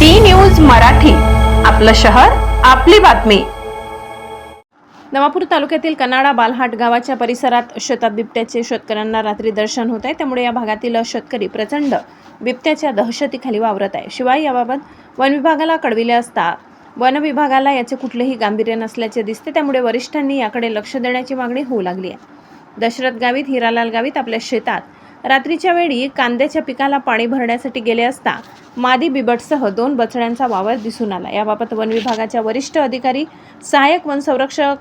D news Marathi. आपलं शहर आपली बातमी. नवापूर तालुक्यातील कनाडा बालहाट गावाच्या परिसरात शेतात बिबट्याचे शेतकऱ्यांना रात्री दर्शन होत आहे त्यामुळे या भागातील शेतकरी प्रचंड बिबट्याच्या दहशतीखाली वावरत आहे. शिवाय याबाबत वन विभागाला कळविले असता वन विभागाला याचे कुठलेही गांभीर्य नसल्याचे दिसते. त्यामुळे वरिष्ठांनी याकडे लक्ष देण्याची मागणी होऊ लागली आहे. दशरथ गावीत हिरालाल गावीत आपल्या शेतात रात्रीच्या वेळी कांद्याच्या पिकाला पाणी भरण्यासाठी गेले असता मादी बिबटसह दोन बछड्यांचा वावर दिसून आला. याबाबत वन विभागाच्या वरिष्ठ अधिकारी सहाय्यक वनसंरक्षक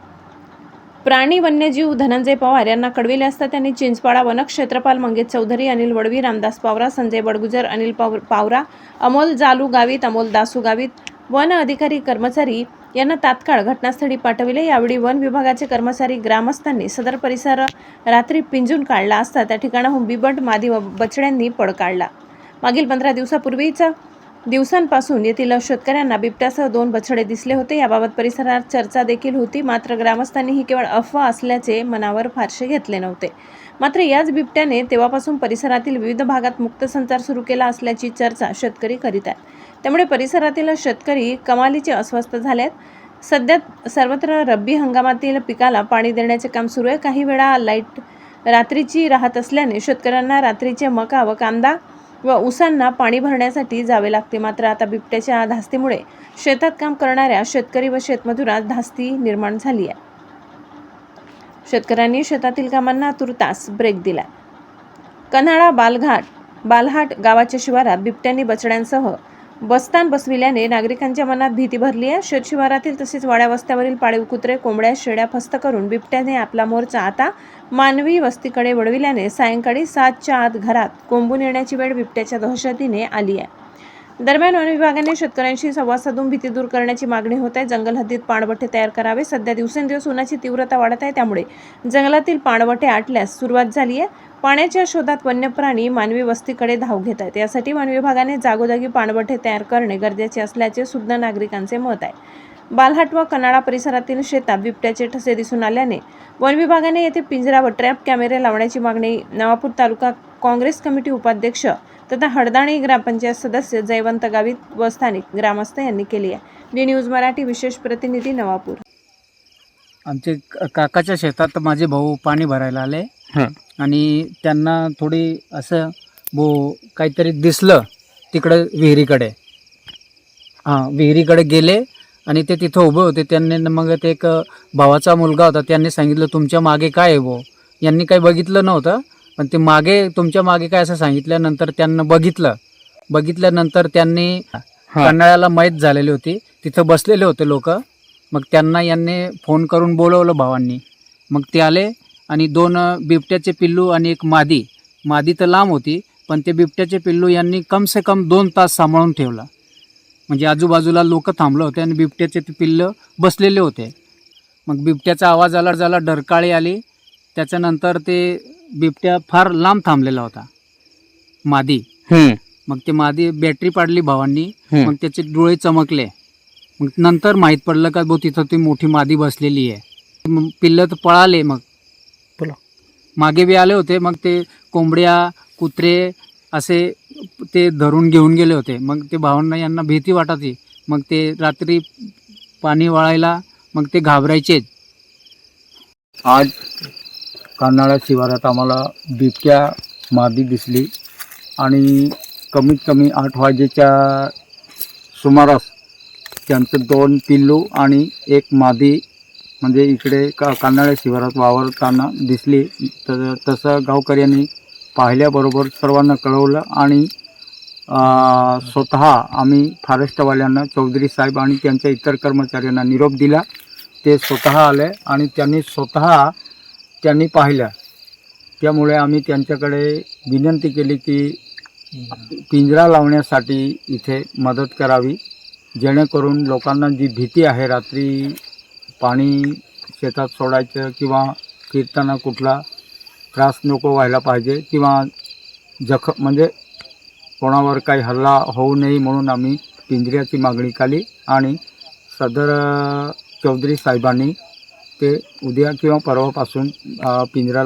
प्राणी वन्यजीव धनंजय पवार यांना कळविले असता त्यांनी चिंचपाडा वनक्षेत्रपाल मंगेश चौधरी अनिल वडवी रामदास पावरा संजय बडगुजर अनिल पाव पावरा अमोल जालू गावित अमोल दासू गावित वन अधिकारी कर्मचारी यांना तात्काळ घटनास्थळी पाठविले. यावेळी वन विभागाचे कर्मचारी ग्रामस्थांनी सदर परिसर रात्री पिंजून काढला असता त्या ठिकाणाहून बिबट मादी व बछड्यांनी पळ काढला. मागील पंधरा दिवसापूर्वीचा दिवसांपासून येथील शेतकऱ्यांना बिबट्यासह दोन बछडे दिसले होते. याबाबत परिसरात चर्चा देखील होती. मात्र ग्रामस्थांनी ही केवळ अफवा असल्याचे मनावर फारसे घेतले नव्हते. मात्र याच बिबट्याने तेव्हापासून परिसरातील विविध भागात मुक्त संचार सुरू केला असल्याची चर्चा शेतकरी करीत आहेत. त्यामुळे परिसरातील शेतकरी कमालीचे अस्वस्थ झालेत. सध्या सर्वत्र रब्बी हंगामातील पिकाला पाणी देण्याचे काम सुरू आहे. काही वेळा लाइट रात्रीची राहत असल्याने शेतकऱ्यांना रात्रीचे मका व कांदा व ऊसांना पाणी भरण्यासाठी जावे लागते. मात्र आता बिबट्याच्या धास्तीमुळे शेतात काम करणाऱ्या शेतकरी व शेतमजुरात धास्ती निर्माण झाली आहे. शेतकऱ्यांनी शेतातील कामांना तुर्तास ब्रेक दिला कन्हाळा बालघाट बालहाट गावाच्या शिवारात बिबट्यांनी बछड्यांसह बस्तान बसविल्याने नागरिकांच्या मनात भीती भरली आहे. शेत शिवारातील तसेच वाड्या वस्त्यावरील पाळीव कुत्रे कोंबड्या शेळ्या फस्त करून बिबट्याने आपला मोर्चा आता मानवी वस्तीकडे वळविल्याने सायंकाळी सातच्या आत घरात कोंबून येण्याची वेळ बिबट्याच्या दहशतीने आली आहे. दरम्यान वन विभागाने शेतकऱ्यांशी संवाद साधून भीती दूर करण्याची मागणी होत आहे. जंगल हद्दीत पाणवठे तयार करावे. सध्या दिवसेंदिवस उन्हाची तीव्रता वाढत आहे. त्यामुळे जंगलातील पाणवठे आटल्यास सुरुवात झाली आहे. पाण्याच्या शोधात वन्यप्राणी मानवी वस्तीकडे धाव घेत आहेत. यासाठी वन विभागाने जागोजागी पाणवठे तयार करणे गरजेचे असल्याचे सुद्धा नागरिकांचे मत आहे. बालहाट व कनाडा परिसरातील शेतात बिबट्याचे ठसे दिसून आल्याने वन विभागाने येथे पिंजरा व ट्रॅप कॅमेरे लावण्याची मागणी नवापूर तालुका काँग्रेस कमिटी उपाध्यक्ष तथा हडदाणी ग्रामपंचायत सदस्य जयवंत गावित व स्थानिक ग्रामस्थ यांनी केली आहे. डी न्यूज मराठी विशेष प्रतिनिधी नवापूर. आमचे काकाच्या शेतात माझे भाऊ पाणी भरायला आले. हं. आणि त्यांना थोडी असं बो काहीतरी दिसलं तिकडं विहिरीकडे. हां विहिरीकडे गेले आणि ते तिथं उभे होते. त्यांनी मग ते एक भावाचा मुलगा होता. त्यांनी सांगितलं तुमच्या मागे काय आहे भो यांनी काही बघितलं नव्हतं. पण ते मागे तुमच्या मागे काय असं सांगितल्यानंतर त्यांना बघितलं. बघितल्यानंतर त्यांनी कन्हाळ्याला मैत झालेली होती. तिथं बसलेले होते लोक. मग त्यांना यांनी फोन करून बोलवलं भावांनी. मग ते आले आणि दोन बिबट्याचे पिल्लू आणि एक मादी. मादी तर लांब होती पण ते बिबट्याचे पिल्लू यांनी कम से कम दोन तास सांभाळून ठेवलं. म्हणजे आजूबाजूला लोक थांबले होते आणि बिबट्याचे ते पिल्लं बसलेले होते. मग बिबट्याचा आवाज आला झाला डरकाळी आली. त्याच्यानंतर ते बिबट्या फार लांब थांबलेला होता. मादी. हम्म, मग ते मादी बॅटरी पाडली भावांनी. हम्म. मग त्याचे डोळे चमकले. मग नंतर माहीत पडलं का बो तिथं ती मोठी मादी बसलेली आहे. मग पिल्लं तर पळाले मग. बोला. मागे बी आले होते मग ते कोंबड्या कुत्रे असे ते धरून घेऊन गेले होते. मग ते भावांना यांना भीती वाटायची. मग ते रात्री पाणी वाळायला मग ते घाबरायचे आज कर्नाळा शिवारात आम्हाला बिबट्या मादी दिसली. आणि कमीत कमी आठ वाजेच्या सुमारास त्यांचं दोन पिल्लू आणि एक मादी म्हणजे इकडे का कान्हाळ्या शिवारात वावरताना दिसली. तर तसं गावकऱ्यांनी पाहिल्याबरोबर सर्वांना कळवलं आणि स्वतः आम्ही फॉरेस्टवाल्यांना चौधरी साहेब आणि त्यांच्या इतर कर्मचाऱ्यांना निरोप दिला. ते स्वतः आले आणि त्यांनी स्वतः त्यांनी पाहिल्या. त्यामुळे आम्ही त्यांच्याकडे विनंती केली की पिंजरा लावण्यासाठी इथे मदत करावी. जेणेकरून लोकांना जी भीती आहे रात्री पाणी शेतात सोडायचं किंवा फिरताना कुठला त्रास नको व्हायला पाहिजे किंवा जख म्हणजे कोणावर काही हल्ला होऊ नये म्हणून आम्ही पिंजऱ्याची मागणी केली आणि सदर चौधरी साहेबांनी ते उद्या किंवा परवापासून पिंजरा